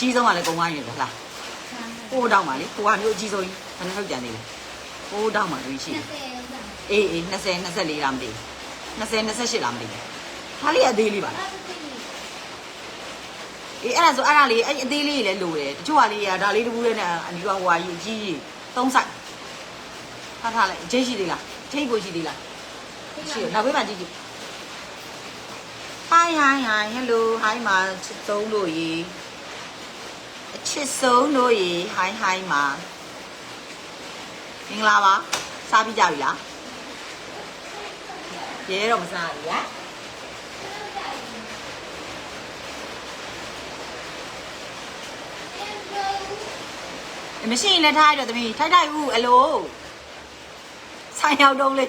ကြီးဆုံးကလည်းကုံဝိုင်းရယ်ဟုတ်လားကိုးတောင်းပါလေကိုကမျိုးအကြီးဆုံးကြီးဘယ်နှထုတ်ကြံနေလဲကိုးတောင်းပါလို့ရှိတယ်အေးအေး20 24လားမသိဘူး20 28လားမသိဘူးဒါလေးအသေးလေးပါလားအေးအဲ့ဒါဆိုအဲ့ဒါလေးအဲ့အသေးလေးလည်းလိုတယ်တချို့ကလေးကဒါလေးတကူလေးနဲ့အနီကဟိုဟာယူကြီးကြီးသုံးဆိုင်ဖတ်ထားလိုက်ဂျိတ်ရှိသေးလားဂျိတ်ကိုရှိသေးလားရှိတယ်နောက်ဘေးမှာကြည့်ကြည့် Hi hi hi hello hi မှာချစ်ဆုံးလို့ရေအ ချစ်ဆုံးလို့ရေ hi hi မှာမင်္ဂလာပါစားပြီးကြပြီလားရဲတော့မစားဘူးလားမရှိရင်လည်းထားရတော့သမီးထိုက်ထိုက်ဦးအလိုဆိုင်ရောက်တော့လေ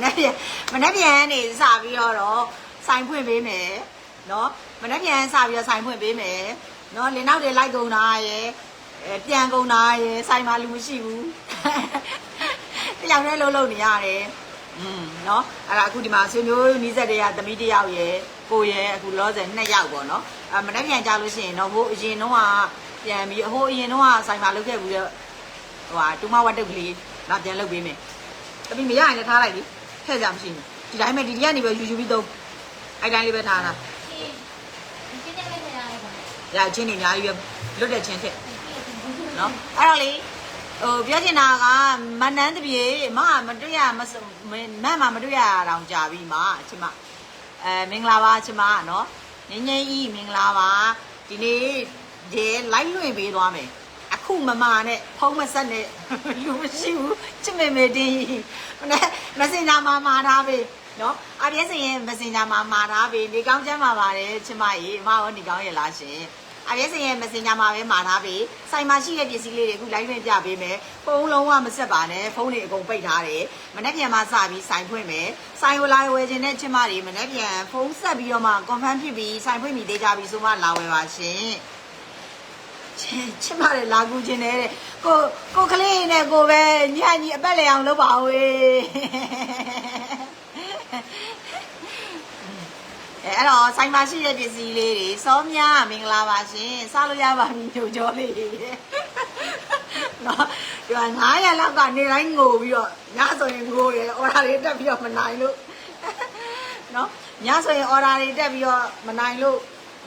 မနေ့ပြန်မနေ့ပြန်နေစပြီးတော့တော့ဆိုင်ဖွင့်ပေးမယ်နော်မနေ့ပြန်စပြီးတော့ဆိုင်ဖွင့်ပေးမယ် နော်လင်းနောက်တွေလိုက်ကုန်တာရယ်အဲပြန်ကုန်တာရယ်ဆိုင်မှာလူမရှိဘူးတယောက်တည်းလုံးလုံးနေရတယ်อืมเนาะအဲ့ဒါအခုဒီမှာဆွေမျိုးနီးစက်တွေကသမီးတစ်ယောက်ရယ်ကိုရယ်အခုလောဆယ်နှစ်ယောက်ပေါ့เนาะအမနေ့ပြန်ကြလို့ရှိရင်တော့ဟိုအရင်တော့ကပြန်ပြီးဟိုအရင်တော့ကဆိုင်မှာလုပ်ခဲ့ဘူးတော့ဟိုဟာတူမဝတ်တုတ်ကလေးငါပြန်လုပ်ပေးမယ်တပီမရရင်လည်းထားလိုက်လေထည့်ကြမရှိဘူးဒီတိုင်းပဲဒီဒီကနေပဲယူယူပြီးသုံးအဲ့တိုင်းလေးပဲထားတာ ရချင်းနေအများကြီးပဲလွတ်တဲ့ချင်းထည့်နော်အဲ့တော့လေဟိုပြောချင်တာကမနန်းတပြေမမတွေ့ရမမမမမတွေ့ရအောင်ကြာပြီမအချင်းမအဲမင်္ဂလာပါအချင်းမနော်ငင်းငင်းဤမင်္ဂလာပါဒီနေ့ဒီလိုက်လွင့်ပေးသွားမယ်အခုမမနဲ့ဖုံးမဆက်နဲ့လူမရှိဘူးချစ်မေမေတင်းမနဲ့မစင်တာမှာမာထားပြီ နော်အပြည့်စင်ရဲ့မစင်တာမှာမာထားပြီနေကောင်းချမ်းပါပါတယ်ချစ်မကြီးအမရောနေကောင်းရဲ့လားရှင်အပြည့်စင်ရဲ့မစင်တာမှာပဲမာထားပြီစိုင်မှာရှိတဲ့ပစ္စည်းလေးတွေအခုလိုက်လွင့်ပြပေးမယ်ဖုံးလုံးဝမဆက်ပါနဲ့ဖုံးတွေအကုန်ပိတ်ထားတယ်မနေ့ပြန်မှစပြီးစိုင်ဖွင့်မယ်စိုင်ကိုလာဝယ်ခြင်းတဲ့ချစ်မတွေမနေ့ပြန်ဖုံးဆက်ပြီးတော့မှ confirm ဖြစ်ပြီးစိုင်ဖွင့်ပြီးသေးကြပြီဆိုမှလာဝယ်ပါရှင်ချစ်ချစ်မတယ်လာကူခြင်းနဲ့တဲ့ကိုကိုကလေးနဲ့ကိုပဲညညီအပက်လေအောင်လုပ်ပါဦးေ အဲအဲ့တော့ဆိုင်မှာရှိတဲ့ပစ္စည်းလေးတွေစောမြမင်္ဂလာပါရှင်စားလို့ရပါပြီညိုကြောလေးနော်ဒီက900လောက်ကနေတိုင်းငိုပြီးတော့ညဆိုရင်ငိုရယ်အော်ဒါတွေတက်ပြီးတော့မနိုင်လို့နော်ညဆိုရင်အော်ဒါတွေတက်ပြီးတော့မနိုင်လို့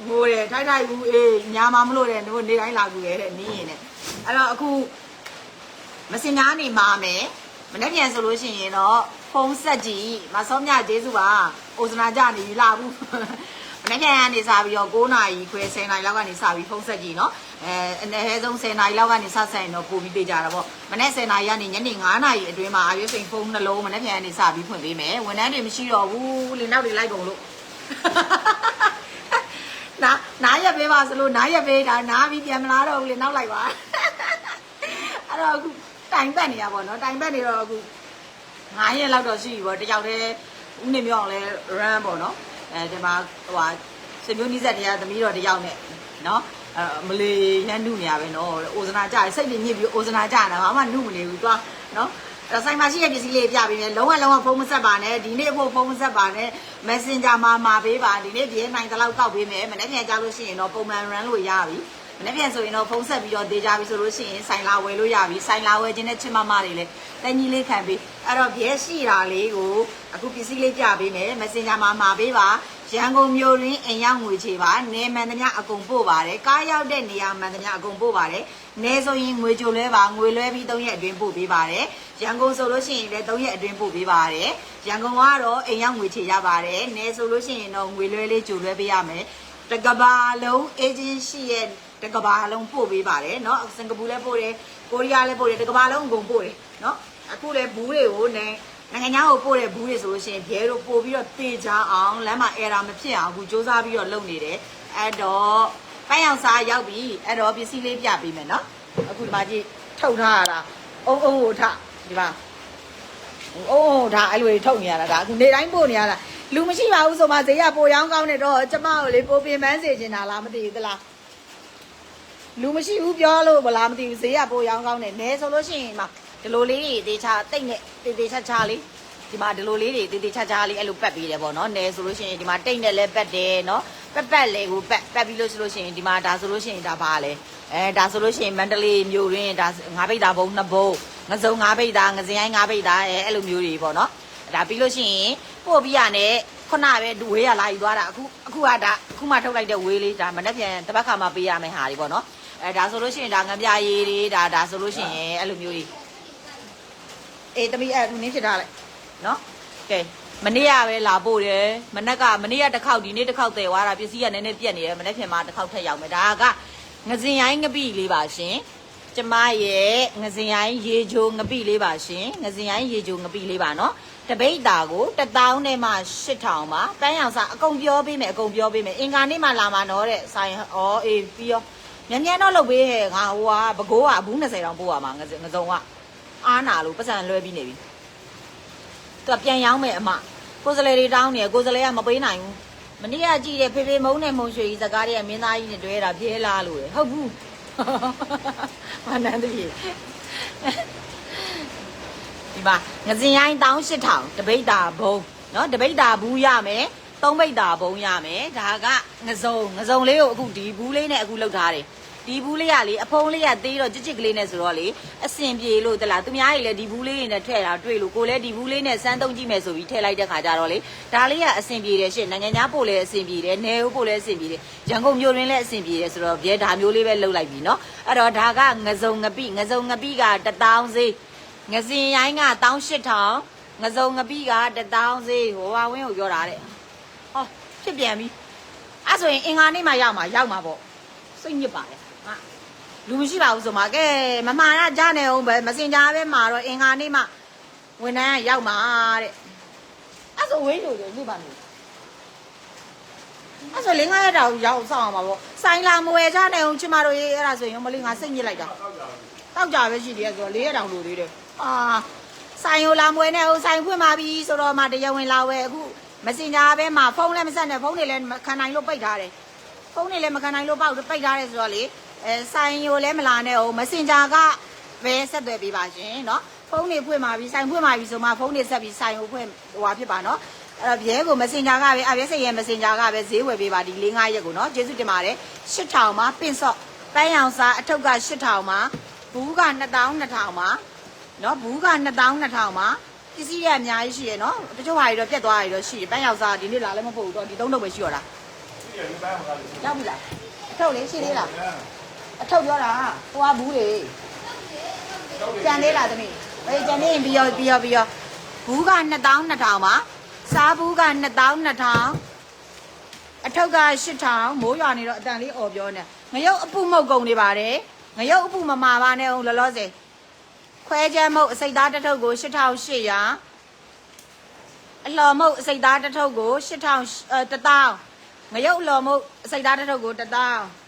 ငိုတယ်ထိုက်ထိုက်ဘူးအေးညာမမလို့တယ်တို့နေတိုင်းလာကူရဲတဲ့နင်းရင်နဲ့အဲ့တော့အခုမစင်များနေမှာမယ်မနေ့ပြန်ဆိုလို့ရှိရင်တော့ ဖုံးဆက်ကြည့်မစောမြကျေးဇူးပါအိုစနာကြနေပြီလာဘူးမနေ့ပြန်ကနေစပြီးတော့9နာရီခွဲ10နာရီလောက်ကနေစပြီးဖုံးဆက်ကြည့်နော်အဲအနည်းဆုံး10နာရီလောက်ကနေစဆက်ရင်တော့ပို့ပြီးပေးကြတာပေါ့မနေ့10နာရီကနေညနေ9နာရီအတွင်းမှာအရွေးစိန်ဖုံးနှလုံးမနေ့ပြန်ကနေစပြီးဖွင့်ပေးမယ်ဝန်ထမ်းတွေမရှိတော့ဘူးလေနောက်တွေလိုက်ကုန်လို့နာနားရက်ပေးပါစလို့နားရက်ပေးတာနားပြီးပြန်မလာတော့ဘူးလေနောက်လိုက်ပါအဲ့တော့အခုတိုင်ပတ်နေရပါတော့တိုင်ပတ်နေတော့အခု 9ရက်လောက်တော့ရှိပြီပေါ့တယောက်တည်းဦးနေမြောင်းလဲ run ပေါ့နော်အဲဒီမှာဟိုဟာစမျိုးနီးဆက်တရားသမီးတော်တယောက်နဲ့နော်အဲမလေးရန်နုနေရပဲနော်အိုဇနာကြစိတ်တွေညစ်ပြီးအိုဇနာကြတာဘာမှနုမနေဘူးသွားနော်အဲ့ဆိုင်မှာရှိတဲ့ပစ္စည်းလေးပြပေးမယ်လုံးဝလုံးဝဖုန်းမဆက်ပါနဲ့ဒီနေ့အဖို့ဖုန်းမဆက်ပါနဲ့ Messenger မှာမှာပေးပါဒီနေ့ဒီနိုင်တလောက်ကောက်ပေးမယ်မနေ့ပြန်ကြလို့ရှိရင်တော့ပုံမှန် run လို့ရပြီ မနေ့ပြန်ဆိုရင်တော့ဖုန်းဆက်ပြီးတော့ဒေကြပြီဆိုလို့ရှိရင်ဆိုင်လာဝယ်လို့ရပြီဆိုင်လာဝယ်ခြင်းနဲ့ချစ်မမတွေလည်းတန်ကြီးလေးခံပြီးအဲ့တော့ဘဲရှိတာလေးကိုအခုပစ္စည်းလေးပြပေးမယ် Messenger မှာမှာပေးပါရန်ကုန်မြို့တွင်အိမ်ရောက်ငွေချေပါနေမှန်သမျှအကုန်ပို့ပါတယ်ကားရောက်တဲ့နေရာမှန်သမျှအကုန်ပို့ပါတယ်နေဆိုရင်ငွေကြိုလွဲပါငွေလွဲပြီး၃ရက်အတွင်းပို့ပေးပါတယ်ရန်ကုန်ဆိုလို့ရှိရင်လည်း၃ရက်အတွင်းပို့ပေးပါတယ်ရန်ကုန်ကတော့အိမ်ရောက်ငွေချေရပါတယ်နေဆိုလို့ရှိရင်တော့ငွေလွဲလေးကြိုလွဲပေးရမယ်တကဘာလုံးအေဂျင်စီရဲ့ တကဘာလုံးပို့ပေးပါတယ်เนาะစင်ကာပူလည်းပို့တယ်ကိုရီးယားလည်းပို့တယ်တကဘာလုံးအကုန်ပို့တယ်เนาะအခုလည်းဘူးတွေကိုနေနိုင်ငံခြားကိုပို့တဲ့ဘူးတွေဆိုလို့ရှိရင်ဘဲတို့ပို့ပြီးတော့တေချအောင်လမ်းမှာ error မဖြစ်အောင်အခုစူးစမ်းပြီးတော့လုပ်နေတယ်အဲ့တော့ပန်းရောက်စားရောက်ပြီအဲ့တော့ပစ္စည်းလေးပြပေးမယ်เนาะအခုဒီမှာကြည့်ထုတ်ထားရတာအုံအုံကိုထဒီမှာအုံအုံဒါအဲ့လိုထုတ်နေရတာဒါအခုနေတိုင်းပို့နေရတာလူမရှိပါဘူးဆိုမှဈေးရပိုရောင်းကောင်းနေတော့ကျမကိုလေပိုပင်ပန်းစေချင်တာလားမသိဘူးသလား လူမရှိဘူးပြောလို့မလားမသိဘူးဈေးကပိုရောင်းကောင်းတယ်နဲဆိုလို့ရှိရင်မဒီလိုလေးတွေတေချာတိတ်နဲ့တေတေချာချာလေးဒီမှာဒီလိုလေးတွေတေးသေးချာချာလေးအဲ့လိုပတ်ပေးတယ်ပေါ့နော်နယ်ဆိုလို့ရှိရင်ဒီမှာတိတ်နဲ့လည်းပတ်တယ်နော်ပတ်ပတ်လေးကိုပတ်ပတ်ပြီးလို့ဆိုလို့ရှိရင်ဒီမှာဒါဆိုလို့ရှိရင်ဒါပါလေအဲဒါဆိုလို့ရှိရင်မန္တလေးမြို့ရင်းဒါငါးပိတ်တာဘုံနှစ်ဘုံငစုံငါးပိတ်တာငစင်ရိုင်းငါးပိတ်တာအဲအဲ့လိုမျိုးတွေပေါ့နော်ဒါပြီးလို့ရှိရင်ပို့ပြီးရနဲ့ခုနပဲဒူဝေးရလာယူသွားတာအခုအခုကဒါအခုမှထုတ်လိုက်တဲ့ဝေးလေးဒါမနေ့ပြန်တစ်ပတ်ခါမှပေးရမယ်ဟာတွေပေါ့နော် အဲဒါဆိုလို့ရှိရင်ဒါငံပြရည်တွေဒါဒါဆိုလို့ရှိရင်အဲ့လိုမျိုးတွေအေးတမီးအဲ့လူနင်းဖြစ်ထားလိုက်နော်ကဲမနေ့ကပဲလာပို့တယ်မနေ့ကမနေ့ကတစ်ခေါက်ဒီနေ့တစ်ခေါက်တည်သွားတာပစ္စည်းကနည်းနည်းပြက်နေတယ်မနေ့ပြန်မှတစ်ခေါက်ထက်ရောက်မယ်ဒါကငစင်ရိုင်းငပိလေးပါရှင်ကျမရဲ့ငစင်ရိုင်းရေချိုငပိလေးပါရှင်ငစင်ရိုင်းရေချိုငပိလေးပါနော်တပိတ်တာကို1000နဲ့မှ8000ပါပန်းရောင်စားအကုန်ပြောပေးမယ်အကုန်ပြောပေးမယ်အင်္ဂါနေ့မှလာမှာနော်တဲ့ဆိုင်ဩအေးပြီးရော မြန်မြန်တော့လုပ်ပေးဟဲ့ငါဟိုကဘကိုးကဘူး20တောင်ပို့ရမှာငစငစုံကအားနာလို့ပတ်စံလွှဲပြီးနေပြီသူကပြန်ရောင်းမယ်အမကိုယ်စလဲတွေတောင်းနေကိုယ်စလဲကမပေးနိုင်ဘူးမနေ့ကကြည့်တဲ့ဖေဖေမုံနဲ့မုံရွှေကြီးစကားတွေကမင်းသားကြီးနဲ့တွဲတာပြဲလားလို့လေဟုတ်ဘူးမနန်းတည်းဒီမှာငစင်ရိုင်း18000တပိတ်တာဘုံเนาะတပိတ်တာဘူးရမယ်သုံးပိတ်တာဘုံရမယ်ဒါကငစုံငစုံလေးကိုအခုဒီဘူးလေးနဲ့အခုလောက်ထားတယ် ဒီဘူးလေးကလေအဖုံးလေးကသေးတော့ကြစ်ကြစ်ကလေးနဲ့ဆိုတော့လေအစင်ပြေလို့တလားသူများကြီးလည်းဒီဘူးလေးတွေနဲ့ထည့်တာတွေ့လို့ကိုလည်းဒီဘူးလေးနဲ့စမ်းသုံးကြည့်မယ်ဆိုပြီးထည့်လိုက်တဲ့ခါကျတော့လေဒါလေးကအစင်ပြေတယ်ရှင့်နိုင်ငံခြားပို့လည်းအစင်ပြေတယ်နယ်ဦးပို့လည်းအစင်ပြေတယ်ရန်ကုန်မြို့ရင်းလည်းအစင်ပြေတယ်ဆိုတော့ဘဲဒါမျိုးလေးပဲလှုပ်လိုက်ပြီเนาะအဲ့တော့ဒါကငစုံငပိငစုံငပိက1000ဈေးငစင်ရိုင်းက18000ငစုံငပိက1000ဈေးဟိုဟာဝင်းကိုပြောတာတဲ့ဟောဖြစ်ပြန်ပြီအဲ့ဆိုရင်အင်္ဂါနေ့မှရောက်မှာရောက်မှာပေါ့စိတ်ညစ်ပါတယ်ဟာ လူမရှိပါဘူးဆိုမှကဲမမှားရကြနေအောင်ပဲမစင်ကြပဲမှာတော့အင်္ဂါနေ့မှဝန်ထမ်းကရောက်မှာတဲ့အဲ့ဆိုဝင်းလို့ညစ်ပါလို့အဲ့ဆိုလင်းငါးရက်တောင်ရောက်ဆောင်အောင်ပါပေါ့ဆိုင်လာမဝယ်ကြနေအောင်ချင်မတို့ရေးအဲ့ဒါဆိုရင်မလေးငါစိတ်ညစ်လိုက်တာတောက်ကြပဲရှိတယ်ဆိုတော့၄ရက်တောင်လိုသေးတယ်အာဆိုင်ကိုလာမွေးနေဟိုဆိုင်ဖွင့်ပါပြီဆိုတော့မှတရားဝင်လာဝဲအခုမစင်ညာပဲမှာဖုန်းလည်းမဆက်နဲ့ဖုန်းတွေလည်းမခံနိုင်လို့ပိတ်ထားတယ်ဖုန်းတွေလည်းမခံနိုင်လို့ပေါက်ပိတ်ထားတယ်ဆိုတော့လေ အဲဆိုင်ကိုလည်းမလာနဲ့ဟိုမစင်ညာကပဲဆက်သွယ်ပေးပါရှင်เนาะဖုန်းတွေဖွင့်ပါပြီဆိုင်ဖွင့်ပါပြီဆိုမှဖုန်းတွေဆက်ပြီးဆိုင်ကိုဖွင့်ဟိုဟာဖြစ်ပါเนาะအဲ့တော့ဘဲကိုမစင်ညာကပဲအဘဲစိတ်ရဲ့မစင်ညာကပဲဈေးဝယ်ပေးပါဒီ၄၅ရက်ကိုเนาะကျေးဇူးတင်ပါတယ်8000မှာပင့်စော့ပန်းရောင်စားအထုပ်က8000မှာ ဘူးက2200မှာနော်ဘူးက2200မှာပစ္စည်းရအများကြီးရှိရနော်တချို့ဟာတွေတော့ပြတ်သွားတွေတော့ရှိတယ်ပန်းရောက်စားဒီနေ့လာလည်းမဖို့ဘူးတော့ဒီသုံးတော့ပဲရှိရတာရောက်ပြီလားအထုပ်လေးရှိသေးလား အထုပ်ပြောတာဟိုကဘူးလေကြံသေးလားသမီးအေးကြံနေရင်ပြီးရောပြီးရောပြီးရောဘူးက2200မှာစားဘူးက2200အထုပ်က8000မိုးရွာနေတော့အတန်လေးអော်ပြောနေငရုတ်အပူမုတ်ကုန်နေပါတယ်ငရုတ်အပူမမာပါနဲ့အောင်လောလောဆယ်ခွဲချမ်းမုတ်အစိတ်သားတစ်ထုပ်ကို8800အလှော်မုတ်အစိတ်သားတစ်ထုပ်ကို8000အဲ1000ငရုတ်အလှော်မုတ်အစိတ်သားတစ်ထုပ်ကို1000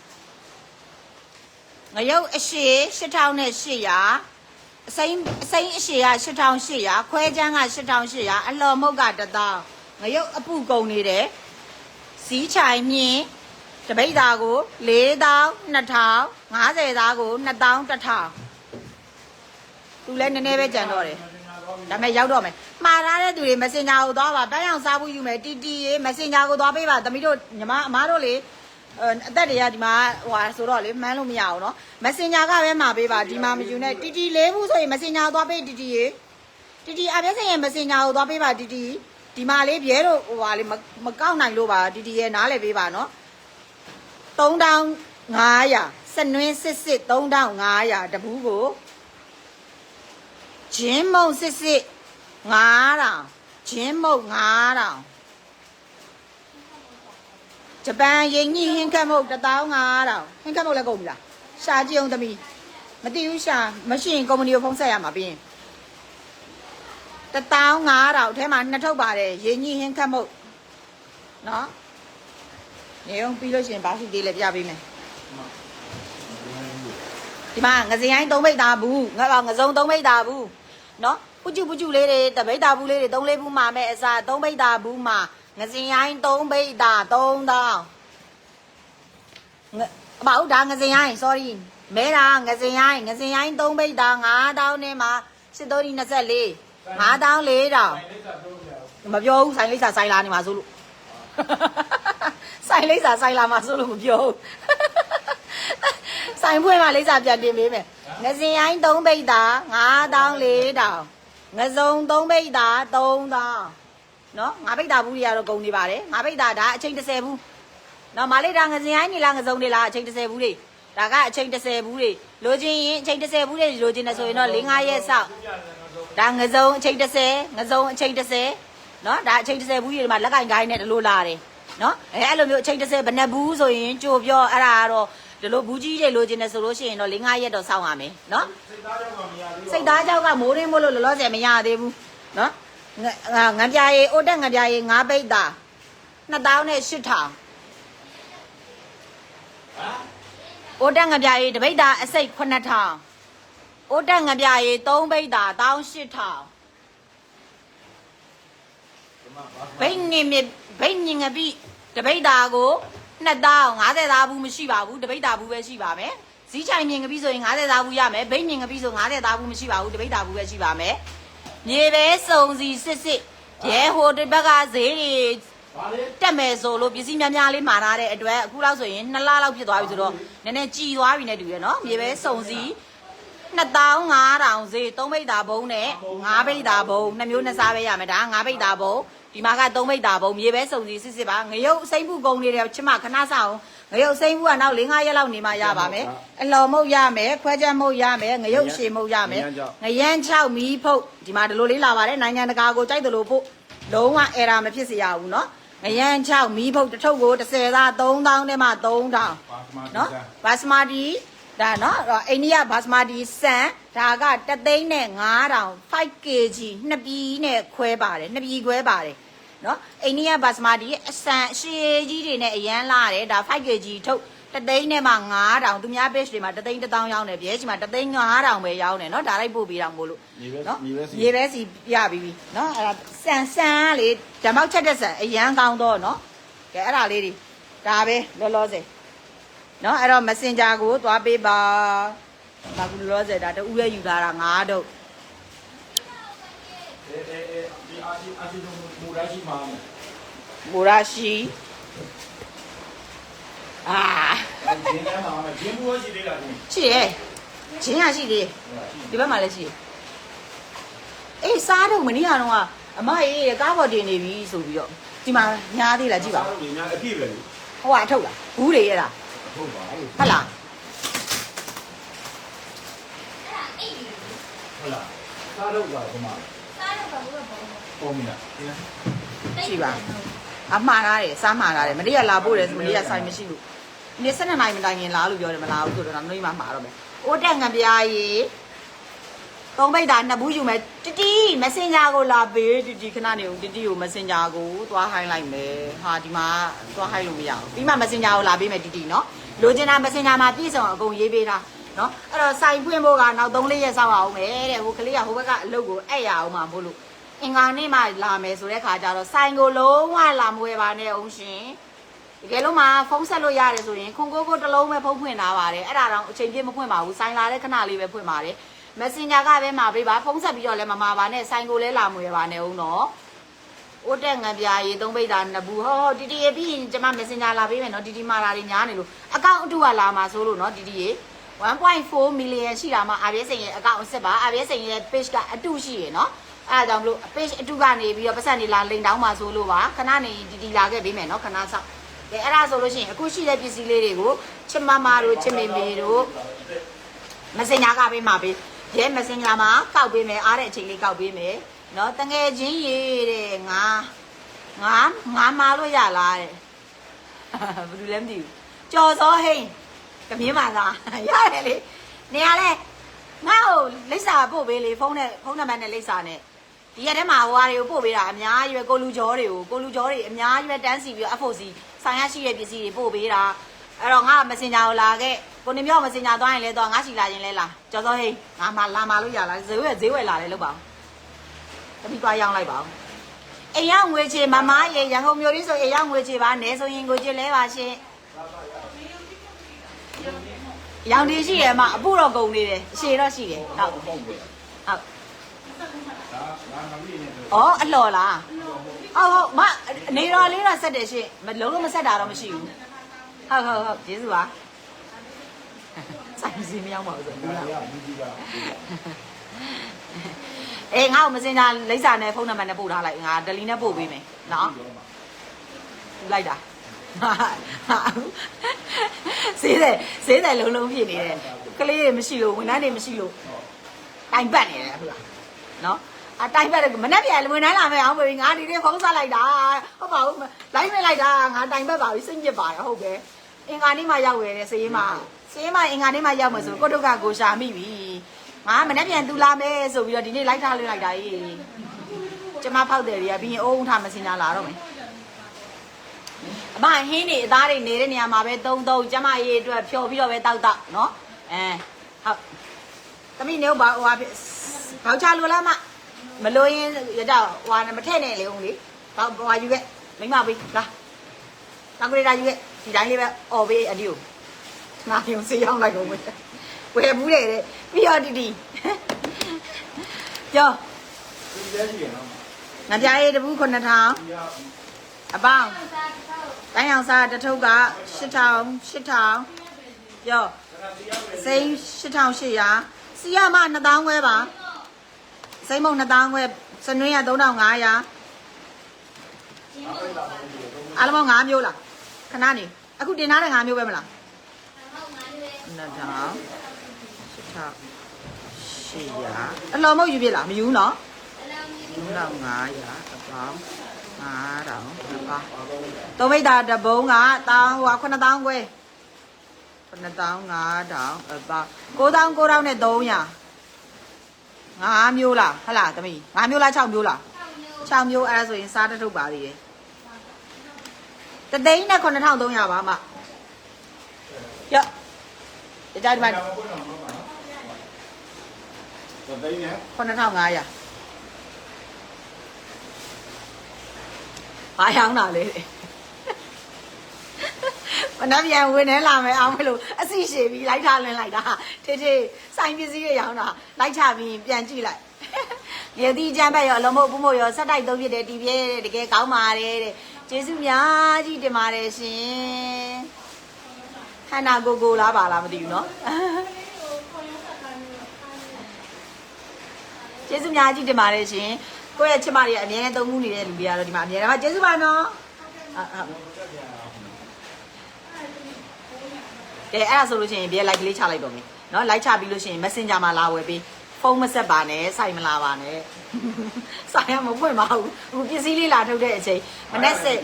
ငရုတ်အရှိ8000နဲ့800အစိမ်းအစိမ်းအရှိက8800ခွဲချမ်းက8800အလှော်မုတ်က1000ငရုတ်အပူကုန်နေတယ်စီးချိုင်မြင်းတပိတ်သားကို4000 2000 50သားကို2000 1000သူလည်းနည်းနည်းပဲကြံတော့တယ်ဒါပေမဲ့ရောက်တော့မယ်မှားထားတဲ့သူတွေမစင်ညာကိုသွားပါပန်းအောင်စားဖို့ယူမယ်တီတီရေမစင်ညာကိုသွားပေးပါသမီးတို့ညီမအမားတို့လေ အသက်တွေကဒီမှာဟိုဟာဆိုတော့လေမှန်းလို့မရအောင်နော်မက်ဆင်ဂျာကပဲမှာပေးပါဒီမှာမယူနဲ့တီတီလေးဘူးဆိုရင်မက်ဆင်ဂျာသွားပေးတီတီရေတီတီအပြည့်စင်ရဲ့မက်ဆင်ဂျာကိုသွားပေးပါတီတီဒီမှာလေးပြဲတော့ဟိုဟာလေးမကောက်နိုင်လို့ပါတီတီရဲ့နားလဲပေးပါနော်3500စနွင်းစစ်စစ်3500တပူးကိုဂျင်းမုံစစ်စစ်9000ဂျင်းမုံ9000 ဂျပန်ရင်ကြီးဟင်းခတ်မုတ်15000ဟင်းခတ်မုတ်လည်းကုန်ပြီလားရှာကြည့်အောင်သမီးမသိဘူးရှာမရှိရင်ကုမ္ပဏီကိုဖုန်းဆက်ရမှာပြီးရင်15000အထဲမှာနှစ်ထုပ်ပါတယ်ရင်ကြီးဟင်းခတ်မုတ်နော်နေအောင်ပြီးလို့ရှိရင်ဘာရှိသေးလဲပြပေးမယ်ဒီမှာငစရိုင်း၃မိတ်သားဘူးငါကငစုံ၃မိတ်သားဘူးနော်ပူကျူပူကျူလေးတွေတပိတ်သားဘူးလေးတွေ၃လေးဘူးမှာမဲ့အစား၃မိတ်သားဘူးမှာ ငစရိုင်း၃မိတ်သား၃တောင်းငအမဟုတ်ဒါငစရိုင်း sorry မဲတာငစရိုင်းငစရိုင်း၃မိတ်သား၅တောင်းနဲ့မှာစစ်တော်ဒီ24 9000 4000ဆိုင်လေးစားတော့ပြအောင်မပြောဘူးဆိုင်လိပ်စာဆိုင်လာနေမှာဆိုလို့ဆိုင်လိပ်စာဆိုင်လာမှာဆိုလို့မပြောဘူးဆိုင်ဖွင့်မှာလိပ်စာပြန်တင်ပေးမယ်ငစင်ရိုင်း3ပိတ်တာ9000 4000ငစုံ3ပိတ်တာ3000 နော်ငါပိတ်တာဘူးတွေကတော့ကုန်နေပါတယ်ငါပိတ်တာဒါအချိန်30ဘူးနော်မလေးဒါငစင်ဟိုင်းနေလားငစုံနေလားအချိန်30ဘူးတွေဒါကအချိန်30ဘူးတွေလိုချင်ရင်အချိန်30ဘူးတွေလိုချင်တယ်ဆိုရင်တော့၄5ရက်ဆောက်ဒါငစုံအချိန်30ငစုံအချိန်30နော်ဒါအချိန်30ဘူးတွေမှာလက်ကင်ကိုင်းနဲ့ဒီလိုလာတယ်နော်အဲအဲ့လိုမျိုးအချိန်30ဘယ်နှဘူးဆိုရင်ကြိုပြောအဲ့ဒါကတော့ဒီလိုဘူးကြီးတွေလိုချင်တယ်ဆိုလို့ရှိရင်တော့၄5ရက်တော့စောင့်ရမယ်နော်စိတ်သားကြောက်ကမိုးရင်းမို့လို့လောလောဆယ်မရသေးဘူးနော် ငငပြားရီအိုတက်ငပြားရီ၅ပိတ်တာ2000နဲ့8000ဟမ်အိုတက်ငပြားရီတပိတ်တာအစိတ်9000အိုတက်ငပြားရီ3ပိတ်တာ18000ဒီမှာဘာဘိတ်ငင်မြဘိတ်ငင်ငပိတပိတ်တာကို2050သားဘူးမရှိပါဘူးတပိတ်တာဘူးပဲရှိပါမယ်ဇီးချိုင်မြင်ငပိဆိုရင်50သားဘူးရမယ်ဘိတ်မြင်ငပိဆို50သားဘူးမရှိပါဘူးတပိတ်တာဘူးပဲရှိပါမယ် မြေပဲစုံစီစစ်စစ်ရဲဟိုတစ်ဘက်ကဈေးတွေဘာလဲတက်မယ်ဆိုလို့ပစ္စည်းများများလေးမှာထားတဲ့အတွက်အခုလောက်ဆိုရင်2လလောက်ဖြစ်သွားပြီဆိုတော့နည်းနည်းကြည်သွားပြီနဲ့တူရနော်မြေပဲစုံစီ2500ဈေး3ဘိတ်တာဘုံနဲ့5ဘိတ်တာဘုံနှစ်မျိုးနှစ်စားပဲရမယ်ဒါ5ဘိတ်တာဘုံဒီမှာက3ဘိတ်တာဘုံမြေပဲစုံစီစစ်စစ်ပါငရုတ်စိမ့်မှုကုံနေတဲ့ချစ်မခဏစအောင် ငရုတ်စိမ့်မှုကနောက်4-5ရက်လောက်နေမှရပါမယ်အလော်မုတ်ရမယ်ခွဲချက်မုတ်ရမယ်ငရုတ်ရှည်မုတ်ရမယ်ငရမ်း6မီးဖုတ်ဒီမှာဒီလိုလေးလာပါတယ်နိုင်ငံတကာကိုကြိုက်တယ်လို့ဖို့လုံးဝအဲရာမဖြစ်စေရဘူးเนาะငရမ်း6မီးဖုတ်တစ်ထုပ်ကို30သား3000နဲ့မှ3000 ပါစမာ နော်ဘာစမာတီဒါနော်အိန္ဒိယဘာစမာတီစံဒါကတသိန်းနဲ့9000 5kg နှစ်ပြည်နဲ့ခွဲပါတယ်နှစ်ပြည်ခွဲပါတယ် နော်အိန္ဒိယဘာစမာတီအစံအရှည်ကြီးတွေနဲ့အရန်လာတယ်ဒါ 5kg ထုတ်တသိန်းနဲ့မှ9000သူများ page တွေမှာတသိန်း1000ရောင်းတယ်ပြဲချီမှာတသိန်း9000ပဲရောင်းတယ်နော်ဒါလိုက်ပို့ပေးတော့မို့လို့မြေပဲနော်မြေပဲစီရေပဲစီပြပြီးပြီနော်အဲ့ဒါစံစံကလေဓမ္မောက်ချက်တဲ့စံအရန်ကောင်းတော့နော်ကဲအဲ့ဒါလေးတွေဒါပဲလောလောဆယ်နော်အဲ့တော့ messenger ကိုသွားပေးပါဒါကူလောလောဆယ်ဒါတူရဲယူလာတာငါးတော့အဲအဲအဲဒီအာစီအာစီ တို့မူရရှိမှာမယ်ဘူရာရှိအာဂျင်းထဲမှာမယ်ဂျင်းဘူးရှိသေးလားဒီရှိရဲ့ဂျင်းရရှိသေးဒီဘက်မှာလည်းရှိအေးစားတော့မနေ့ကတော့ကအမရေးကားပေါ်တင်နေပြီဆိုပြီးတော့ဒီမှာညားသေးလားကြည့်ပါဒီများအပြည့်ပဲလေဟိုကအထုတ်လားဘူးတွေရတာဟုတ်ပါဘူးဟုတ်လားဟုတ်လားစားတော့ပါဒီမှာ ပုံမလားဒီရှိပါအမှားထားတယ်စားမှားထားတယ်မနေ့ကလာပို့တယ်ဆိုမနေ့ကဆိုင်မရှိလို့ဒီနေ့7နိုင်မတိုင်ခင်လာလို့ပြောတယ်မလာဘူးဆိုတော့နှွေးမှမှာတော့မယ်အိုးတက်ငံပြားရီသုံးပိတ်တာနှစ်ဘူးယူမယ်တတီ messenger ကိုလာပေးတတီခဏနေဦးတတီကို messenger ကိုသွားဟိုင်းလိုက်မယ်ဟာဒီမှာသွားဟိုင်းလို့မရဘူးပြီးမှ messenger ကိုလာပေးမယ်တတီနော်လိုချင်တာ messenger မှာပြည့်စုံအကုန်ရေးပေးတာ နော်အဲ့တော့စိုင်ဖွင့်ဖို့ကနောက်3-4ရက်စောင့်အောင်မယ်တဲ့ဟိုကလေးကဟိုဘက်ကအလုပ်ကိုအဲ့ရအောင်မှာမို့လို့အင်္ဂါနေ့မှလာမယ်ဆိုတဲ့ခါကျတော့ဆိုင်ကိုလုံးဝလာမဝယ်ပါနဲ့အောင်ရှင်တကယ်လို့မှဖုန်းဆက်လို့ရတယ်ဆိုရင်ခွန်ကိုကိုတစ်လုံးပဲဖုန်းဖွင့်ထားပါတယ်အဲ့ဒါတော့အချိန်ပြည့်မဖွင့်ပါဘူးဆိုင်လာတဲ့ခဏလေးပဲဖွင့်ပါတယ် Messenger ကပဲမှာပေးပါဖုန်းဆက်ပြီးတော့လည်းမမှာပါနဲ့ဆိုင်ကိုလည်းလာမဝယ်ပါနဲ့အောင်တော့အိုးတက်ငံပြာရေးသုံးပိတ်တာနှစ်ဘူးဟောတီတီရပြီးရင်ကျမ Messenger လာပေးမယ်နော်တီတီမာလာတွေညားနေလို့အကောင့်အတူကလာမှာဆိုလို့နော်တီတီရေ 1.4 million ရှိတာမှ RBS ရဲ့အကောင့်အစ်စ်ပါ RBS ရဲ့ page ကအတူရှိရယ်နော်အဲ့ဒါကြောင့်မလို့ page အတုကနေပြီးတော့ပတ်စံနေလာလိန်တောင်းပါဆိုလို့ပါခဏနေဒီဒီလာခဲ့ပေးမယ်နော်ခဏဆောက်ကဲအဲ့ဒါဆိုလို့ရှိရင်အခုရှိတဲ့ပစ္စည်းလေးတွေကိုချစ်မမတို့ချစ်မေမေတို့မစင်ညာကပေးမှာပေးရဲမစင်ညာမှာကောက်ပေးမယ်အားတဲ့အချိန်လေးကောက်ပေးမယ်နော်တငယ်ချင်းရေတဲ့ငါငါငါမာလို့ရလားတဲ့ဘယ်လိုလဲမသိဘူးကြော်စောဟိန်း ကမြင်းပါလားရတယ်လေနေရလဲငါ့ကိုလိပ်စာပို့ပေးလေဖုန်းနဲ့ဖုန်းနံပါတ်နဲ့လိပ်စာနဲ့ဒီရက်ထဲမှာဟိုဟာတွေကိုပို့ပေးတာအများကြီးပဲကိုလူကျော်တွေကိုကိုလူကျော်တွေအများကြီးပဲတန်းစီပြီးတော့ FOC ဆိုင်ရရှိတဲ့ပစ္စည်းတွေပို့ပေးတာအဲ့တော့ငါမစင်ညာကိုလာခဲ့ကိုနေမြောက်မစင်ညာသွားရင်လဲတော့ငါစီလာရင်လဲလာကျော်စောဟိန်းငါမလာမလို့ရလားဈေးဝယ်ဈေးဝယ်လာတယ်လို့ပါတပိသွားရောင်းလိုက်ပါဦးအိမ်ရောက်ငွေချေမမရေရန်ကုန်မြို့လေးဆိုအိမ်ရောက်ငွေချေပါနဲဆိုရင်ကိုချေလဲပါရှင် ရောင်တည်ရှိတယ်မအပုတော့ကုန်နေတယ်အရှည်တော့ရှိတယ်ဟုတ်ဟုတ်ဒါဒါမမီးနေတယ်ဩအလော်လားဟုတ်ဟုတ်မနေတော်လေးတော့ဆက်တယ်ရှင်မလုံးလုံးမဆက်တာတော့မရှိဘူးဟုတ်ဟုတ်ဟုတ်ကျေးဇူးပါဆိုင်စီမရောက်ပါဘူးဆိုဒါဘူးလားရမီးကြီးကအေးငါ့ကိုမစင်တာလိပ်စာနဲ့ဖုန်းနံပါတ်နဲ့ပို့ထားလိုက်ငါဒလီနဲ့ပို့ပေးမယ်နော်လိုက်တာ ဈေးတယ်ဈေးတယ်လုံးလုံးဖြစ်နေတယ်ကလေးတွေမရှိလို့ဝန်ထမ်းတွေမရှိလို့တိုင်ပတ်နေတယ်ဟုတ်လားနော်အတိုင်ပတ်တယ်မနေ့ပြန်ဝန်ထမ်းလာမယ်အောင်ပြီငါဒီနေ့ဖုန်းဆက်လိုက်တာဟုတ်ပါဘူးလိုက်မလိုက်တာငါတိုင်ပတ်ပါပြီစိတ်ညစ်ပါတယ်ဟုတ်ကဲအင်္ဂါနေ့မှရောက်ရယ်စေးမစေးမအင်္ဂါနေ့မှရောက်မယ်ဆိုကိုတုတ်ကကိုရှာမိပြီငါမနေ့ပြန်သူလာမယ်ဆိုပြီးတော့ဒီနေ့လိုက်ထားလွှင့်လိုက်တာကြီးကျမဖောက်တယ်တွေကပြီးရင်အုံးထားမစင်လာတော့မယ် အမဟင်းနေအသားတွေနေတဲ့နေရာမှာပဲတုံတုံကျမရေးအတွက်ဖြော်ပြီးတော့ပဲတောက်တောက်နော်အဲဟုတ်သမီးနေဘာဟိုဟာဘောက်ချလိုလားမမလို့ရင်ရတော့ဟိုဟာမထည့်နဲ့လေဦးလေဘောက်ဟိုဟာယူခဲ့မိမပေးလာတောက်ကလေးတာယူခဲ့ဒီတိုင်းလေးပဲអော်ပေးအဒီကိုငါပြုံစေးရောက်လိုက်ကုန်မယ်ဝယ်ဘူးလေပြီးတော့တီတီပြောဒီလက်ရှိရနော်ငါပြားရေးတပူး9000ဒီက အပေါင်းတိုင်းအောင်စားတစ်ထုပ်က8000 8000ပြောစိမ်း8800စီရမ2000ခွဲပါစိမ်းမုံ2000ခွဲစနွင်းက3500အားလုံး5မျိုးလားခဏနေအခုတင်ထားတဲ့5မျိုးပဲမလား2000 8000အလော်မဟုတ်ယူပြလားမယူနော်3500အပေါင်း9000အပေါင်း သုံးမိတာတဘုံကတောင်းဟို9000ခွဲ9500အပေါင်း9000 9000နဲ့300 5မျိုးလားဟဟလားသမီး5မျိုးလား6မျိုးလား6မျိုးအဲ့ဒါဆိုရင်စားတစ်ထုပ်ပါသေးတယ်တသိန်းနဲ့9300ပါမရကြကြဒီမှာဒါမှမဟုတ်တော့မဟုတ်ပါဘူးဒါတိုင်းနဲ့9500 ဘာရောင်းတာလဲမနှက်ပြန်ဝင်နေလာမယ်အောင်မလို့အစီရှည်ပြီးလိုက်ထားလင်းလိုက်တာထေထေစိုင်ပစ္စည်းတွေရောင်းတာလိုက်ချပြီးပြန်ကြည့်လိုက်မြေသီးချမ်းဘက်ရောအလုံးမပုမို့ရောဆက်တိုက်သုံးဖြစ်တယ်တီပြဲတဲ့တကယ်ကောင်းပါတယ်တဲ့ကျေးဇူးများကြီးတင်ပါတယ်ရှင်ခန္ဓာကိုယ်ကိုလားပါလားမသိဘူးเนาะ ကျေးဇူးများကြီးတင်ပါတယ်ရှင် ကိုယ့်ရဲ့ချစ်မတွေကအများနဲ့သုံးမှုနေတဲ့လူတွေကတော့ဒီမှာအများနဲ့ပါကျေးဇူးပါနော်ဟုတ်ဟုတ်ကဲအဲ့ဒါဆိုလို့ရှိရင်ဒီက like လေးချလိုက်တော့မယ်နော် like ချပြီးလို့ရှိရင် messenger မှာလာဝယ်ပြီးဖုန်းမဆက်ပါနဲ့စိုက်မလာပါနဲ့စိုက်ရမပွင့်ပါဘူးအခုပစ္စည်းလေးလာထုတ်တဲ့အချိန်မနဲ့စက်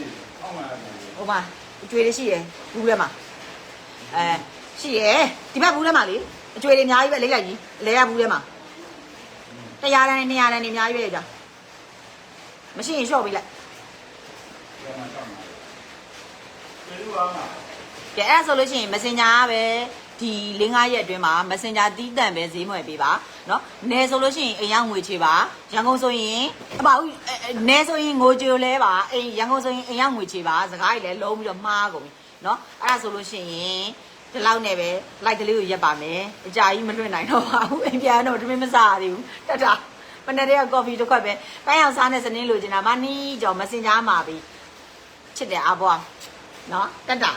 ဟိုမှာအကျွေးလေးရှိရယ်ဘူးလဲမှာအဲရှိရယ်ဒီဘက်ဘူးလဲမှာလေအကျွေးလေးအများကြီးပဲလိမ့်လိုက်ကြီးအလဲရဘူးလဲမှာတရားတန်းနဲ့200တန်းနေအများကြီးပဲကြာ မရှိရင်လျှော့ပေးလိုက် ဒါမှတော့မှာကျေးဇူးပါမှာ ကဲအဲ့ဒါဆိုလို့ရှိရင် Messenger ကပဲဒီ၄၅ရက်အတွင်းမှာ Messenger တီးတန့်ပဲဈေးမွေပေးပါเนาะနယ်ဆိုလို့ရှိရင်အိမ်ရောက်ငွေချေပါရန်ကုန်ဆိုရင်အပါဦးနယ်ဆိုရင်ငိုကြိုလဲပါအိမ်ရန်ကုန်ဆိုရင်အိမ်ရောက်ငွေချေပါစကားကြီးလည်းလုံးပြီးတော့မှားကုန်ပြီเนาะအဲ့ဒါဆိုလို့ရှိရင်ဒီလောက်နဲ့ပဲ like ကလေးကိုရက်ပါမယ်အကြာကြီးမလွှင့်နိုင်တော့ပါဘူးအိမ်ပြန်တော့တမင်မစားရသေးဘူးတတ်တာ မနေ့တည်းကကော်ဖီတစ်ခွက်ပဲတိုင်းအောင်စားနဲ့စနင်းလိုချင်တာမနီးကြော်မစင်ကြားမှာပြီချစ်တယ်အဘွားနော်တက်တာ